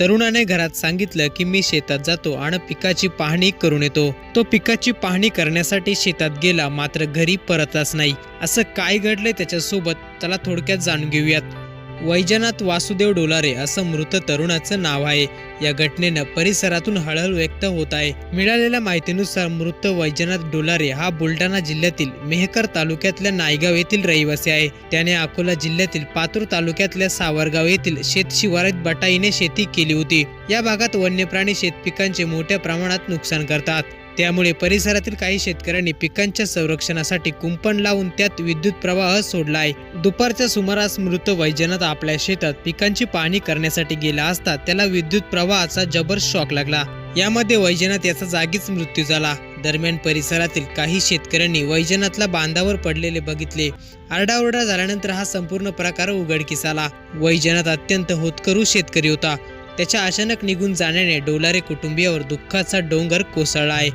तरुणाने घरात सांगितलं की मी शेतात जातो आणि पिकाची पाहणी करून येतो. तो पिकाची पाहणी करण्यासाठी शेतात गेला मात्र घरी परतलाच नाही. असं काय घडलंय त्याच्यासोबत त्याला थोडक्यात जाणून घेऊयात. वैजनाथ वासुदेव डोलारे असं मृत तरुणाचं नाव आहे. या घटनेनं परिसरातून हळहळ व्यक्त होत आहे. मिळालेल्या माहितीनुसार मृत वैजनाथ डोलारे हा बुलढाणा जिल्ह्यातील मेहकर तालुक्यातल्या नायगाव येथील रहिवासी आहे. त्याने अकोला जिल्ह्यातील पातूर तालुक्यातल्या सावरगाव येथील शेत शिवारात बटाईने शेती केली होती. या भागात वन्यप्राणी शेतपिकांचे मोठ्या प्रमाणात नुकसान करतात. त्यामुळे परिसरातील काही शेतकऱ्यांनी पिकांच्या संरक्षणासाठी कुंपण लावून त्यात विद्युत प्रवाह सोडला आहे. दुपारच्या सुमारास मृत वैजनाथ आपल्या शेतात पिकांची पाहणी करण्यासाठी गेला असता त्याला विद्युत प्रवाहाचा जबर शॉक लागला. यामध्ये वैजनाथ याचा जागीच मृत्यू झाला. दरम्यान परिसरातील काही शेतकऱ्यांनी वैजनाथला बांधावर पडलेले बघितले. आरडाओरडा झाल्यानंतर हा संपूर्ण प्रकार उघडकीस आला. वैजनाथ अत्यंत होतकरू शेतकरी होता. त्याच्या अचानक निघून जाण्याने डोलारे कुटुंबियावर दुःखाचा डोंगर कोसळला आहे.